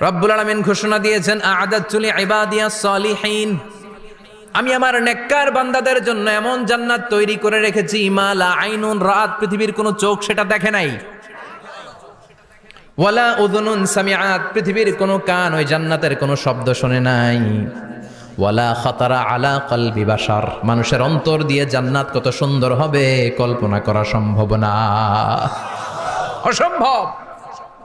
রব্বুল আলামিন ঘোষণা দিয়েছেন আদাতুল ইবাদিয়াস সলিহিন। আমি আমার নেককার বান্দাদের জন্য এমন জান্নাত তৈরি করে রেখেছি মালা আইনুন, রাত পৃথিবীর কোনো চোখ সেটা দেখে নাই। ওয়ালা উদুনুন সামিআত, পৃথিবীর কোনো কান ওই জান্নাতের কোনো শব্দ শোনে নাই। ওয়ালা খাতারা আলা কলবি বাশার। মানুষের অন্তর দিয়ে জান্নাত কত সুন্দর হবে, কল্পনা করা সম্ভব না। অসম্ভব!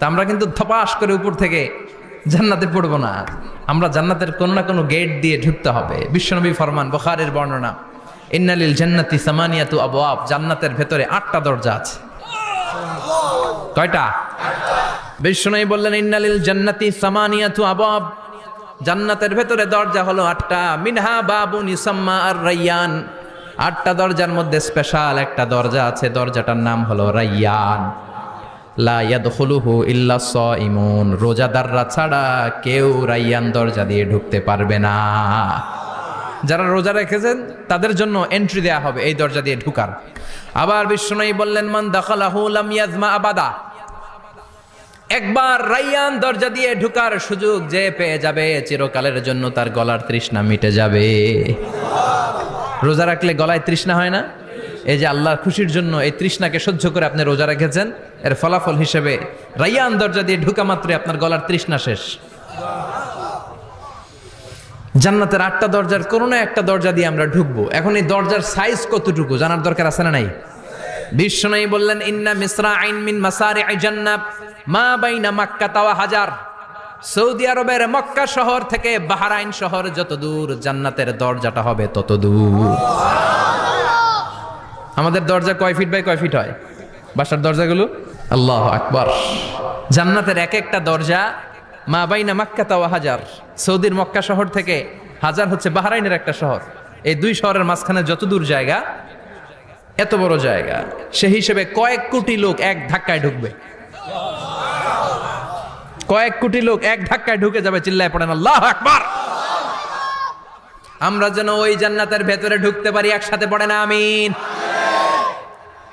তা আমরা কিন্তু থপাস করে উপর থেকে জান্নাতে পড়ব না। আমরা জান্নাতের কোনো না কোনো গেট দিয়ে ঢুকতে হবে। বিশ্বনবী ফরমান, বখারের বর্ণনা, ইন্নালিল জান্নাতি সামানিয়াতু আবওয়াব জান্নাতের ভেতরে আটটা দরজা আছে। কয়টা? বিশ্বনবী বললেন, ইন্নালিল জান্নাতি সামানিয়াতু আবওয়াব জান্নাতের ভেতরে দরজা হলো আটটা। মিনহা বাবুন ইসাম্মা আর রাইয়ান আটটা দরজার মধ্যে স্পেশাল একটা দরজা আছে। দরজাটার নাম হলো রাইয়ান। সাইমুন রোজাদাররা ছাড়া কেউ রাইয়ান দরজা দিয়ে ঢুকতে পারবে না। যারা রোজা রেখেছেন, তাদের জন্য এন্ট্রি দেয়া হবে এই দরজা দিয়ে ঢুকার। আবার বিষ্ণুই বললেন, মান দাখালাহু আবাদা। একবার রাইয়ান দরজা দিয়ে ঢুকার সুযোগ যে পেয়ে যাবে, চিরকালের জন্য তার গলার তৃষ্ণা মিটে যাবে। রোজা রাখলে গলায় তৃষ্ণা হয় না? এই যে আল্লাহর খুশির জন্য এই তৃষ্ণাকে সহ্য করে আপনি রোজা রেখেছেন, এর ফলাফল হিসেবে রাইয়ান দরজা দিয়ে ঢুকা মাত্রই আপনার গলার তৃষ্ণা শেষ। জান্নাতের আটটা দরজার কোনো না একটা দরজা দিয়ে আমরা ঢুকবো। এখন এই দরজার সাইজ কতটুকু জানার দরকার আছে না নাই? বিশ্বনয়ী বললেন, ইন্না মিসরা আইন মিন মাসারি জান্নাত, মা বাইনা মাক্কা তাওয়া হাজার। সৌদি আরবের মক্কা শহর থেকে বাহারাইন শহর যত দূর, জান্নাতের দরজাটা হবে তত দূর। আমাদের দরজা কয় ফিট বাই কয় ফিট হয়? বাসার দরজাগুলো? আল্লাহ আকবার। জান্নাতের এক একটা দরজা মা বাইনা মাক্কা তাওয়া হাজার। সৌদির মক্কা শহর থেকে হাজার হচ্ছে বাহারাইনের একটা শহর। এই দুই শহরের মাঝখানে যত দূর জায়গা, এত বড় জায়গা সে হিসেবে কয়েক কোটি লোক এক ধাক্কায় ঢুকবে। কয়েক কোটি লোক এক ধাক্কায় ঢুকে যাবে, চিল্লায় পড়েন আল্লাহ আকবার। আমরা যেন ওই জান্নাতের ভেতরে ঢুকতে পারি, একসাথে পড়ে না আমিন।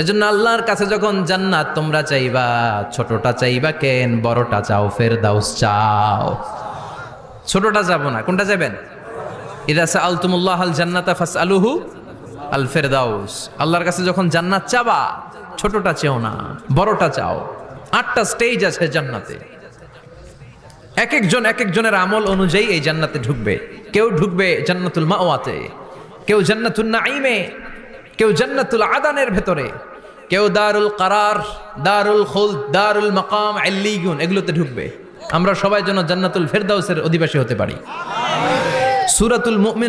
এজন্য আল্লাহর কাছে যখন জান্নাত তোমরা চাইবা, ছোটটা চাইবা কেন, বড়টা চাও, ফেরদাউস চাও। ছোটটা যাব না, কোনটা যাবেন? ইদা সাআলতুমুল্লাহ আল জান্নাতা ফাসআলুহু আল ফেরদাউস। আল্লাহর কাছে যখন জান্নাত চাবা, ছোটটা চেও না, বড়টা চাও। আটটা স্টেজ আছে জান্নাতে। এক একজন, এক একজনের আমল অনুযায়ী এই জান্নাতে ঢুকবে। কেউ ঢুকবে জান্নাতুল মাওয়াতে, কেউ জান্নাতুল নাইমে কেউ জান্নাতুল আদানের ভেতরে, কেউ দারুল কারার, দারুল খুল দারুল মকাম, আল্লিগুন, এগুলোতে ঢুকবে। আমরা সবাই যেন জান্নাতুল ফেরদাউসের অধিবাসী হতে পারি। সুরাতুল মুমিন